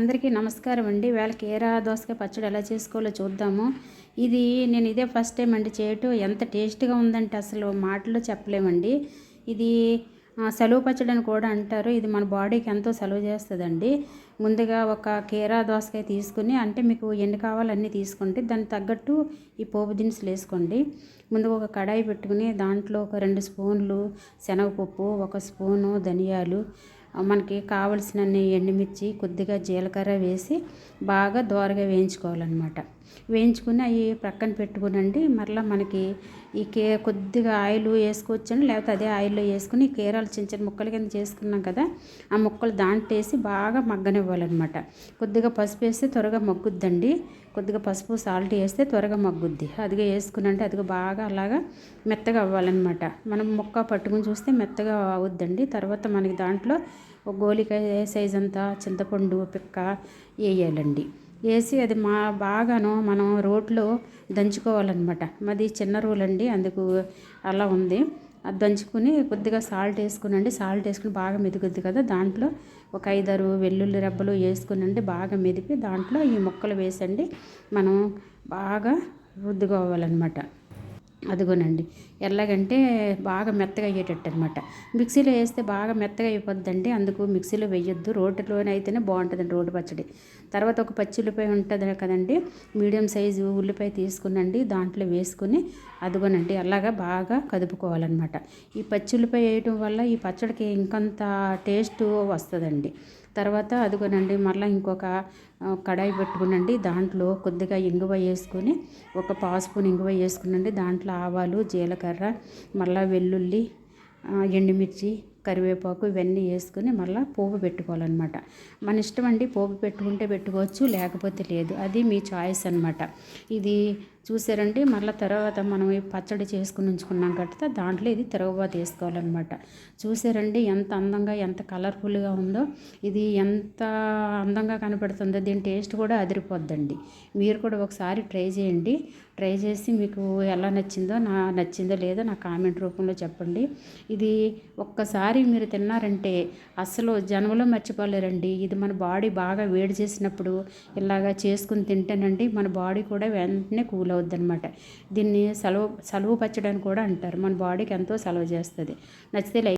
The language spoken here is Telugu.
అందరికీ నమస్కారం అండి. వేళ కీరా దోసకాయ పచ్చడి ఎలా చేసుకోవాలో చూద్దాము. ఇది నేను ఇదే ఫస్ట్ టైం అండి చేయటం. ఎంత టేస్ట్గా ఉందంటే అసలు మాటల్లో చెప్పలేమండి. ఇది సెలవు పచ్చడి అని కూడా అంటారు. ఇది మన బాడీకి ఎంతో సెలవు చేస్తుందండి. ముందుగా ఒక కీరా దోసకాయ తీసుకుని అంటే మీకు ఎన్ని కావాలన్నీ తీసుకోండి తీసుకుంటే దానికి తగ్గట్టు ఈ పోపు దినుసులు వేసుకోండి. ముందుగా ఒక కడాయి పెట్టుకుని దాంట్లో ఒక రెండు స్పూన్లు శనగపప్పు ఒక స్పూను ధనియాలు మనకి కావలసినన్ని ఎండుమిర్చి కొద్దిగా జీలకర్ర వేసి బాగా దోరగా వేయించుకోవాలన్నమాట. వేయించుకుని అవి ప్రక్కన పెట్టుకునండి. మరలా మనకి ఈ కే కొద్దిగా ఆయిల్ వేసుకోవచ్చండి. లేకపోతే అదే ఆయిల్లో వేసుకుని కీరాలు చిన్న చిన్న ముక్కలు కింద చేసుకున్నాం కదా ఆ ముక్కలు దాంట్లో వేసి బాగా మగ్గనివ్వాలన్నమాట. కొద్దిగా పసుపు వేస్తే త్వరగా మగ్గుద్దండి. కొద్దిగా పసుపు సాల్ట్ వేస్తే త్వరగా మగ్గుద్ది. అదిగా వేసుకునంటే అదిగా బాగా అలాగా మెత్తగా అవ్వాలన్నమాట. మనం ముక్క పట్టుకుని చూస్తే మెత్తగా అవుద్దండి. తర్వాత మనకి దాంట్లో ఒక గోలికాయ సైజ్ అంతా చింతపండు పిక్క వేయాలండి వేసి అది మా బాగాను మనం రోట్లో దంచుకోవాలన్నమాట. మాది చిన్న రోల్ అండి అందుకు అలా ఉంది. అది దంచుకుని కొద్దిగా సాల్ట్ వేసుకునండి. సాల్ట్ వేసుకుని బాగా మెదుగుద్ది కదా దాంట్లో. ఒక ఐదారు వెల్లుల్లి రెబ్బలు వేసుకునండి బాగా మెదిపి దాంట్లో ఈ ముక్కలు వేసండి. మనం బాగా రుద్దుకోవాలన్నమాట. అదిగోనండి. ఎలాగంటే బాగా మెత్తగా అయ్యేటట్టు అనమాట మిక్సీలో వేస్తే బాగా మెత్తగా అయిపోద్దండి. అందుకు మిక్సీలో వేయొద్దు. రోటిలోనే అయితేనే బాగుంటుందండి రోడ్డు పచ్చడి. తర్వాత ఒక పచ్చి ఉల్లిపాయ ఉంటుంది కదండి. మీడియం సైజు ఉల్లిపాయ తీసుకునండి దాంట్లో వేసుకుని అదిగోనండి అలాగా బాగా కదుపుకోవాలన్నమాట. ఈ పచ్చి ఉల్లిపాయ వేయటం వల్ల ఈ పచ్చడికి ఇంకొంత టేస్ట్ వస్తుందండి. తర్వాత అదిగోనండి మళ్ళీ ఇంకొక కడాయి పెట్టుకునండి. దాంట్లో కొద్దిగా ఇంగువ వేసుకొని ఒక పావు స్పూన్ ఇంగువ వేసుకునండి. దాంట్లో ఆవాలు జీలకర్ర మళ్ళీ వెల్లుల్లి ఎండుమిర్చి కరివేపాకు ఇవన్నీ వేసుకుని మళ్ళీ పోపు పెట్టుకోవాలన్నమాట. మన ఇష్టం అండి పోపు పెట్టుకుంటే పెట్టుకోవచ్చు లేకపోతే లేదు. అది మీ చాయిస్ అనమాట ఇది చూసారండి మళ్ళీ తర్వాత మనం ఈ పచ్చడి చేసుకుని ఉంచుకున్నాం కట్టితే దాంట్లో ఇది తిరగబాతు వేసుకోవాలన్నమాట చూసారండి ఎంత అందంగా ఎంత కలర్ఫుల్గా ఉందో. ఇది ఎంత అందంగా కనపడుతుందో దీని టేస్ట్ కూడా అదిరిపోద్దండి. మీరు కూడా ఒకసారి ట్రై చేయండి. ట్రై చేసి మీకు ఎలా నచ్చిందో నా నచ్చిందో లేదో నా కామెంట్ రూపంలో చెప్పండి. ఇది ఒక్కసారి మీరు తిన్నారంటే అసలు జన్మలో మర్చిపోలేరండి. ఇది మన బాడీ బాగా వేడి చేసినప్పుడు ఇలాగా చేసుకుని తింటేనండి మన బాడీ కూడా వెంటనే కూల్ అవుద్ది అనమాట దీన్ని సెలవు సెలవు పచ్చడి అని కూడా అంటారు. మన బాడీకి ఎంతో సెలవు చేస్తుంది. నచ్చితే లైక్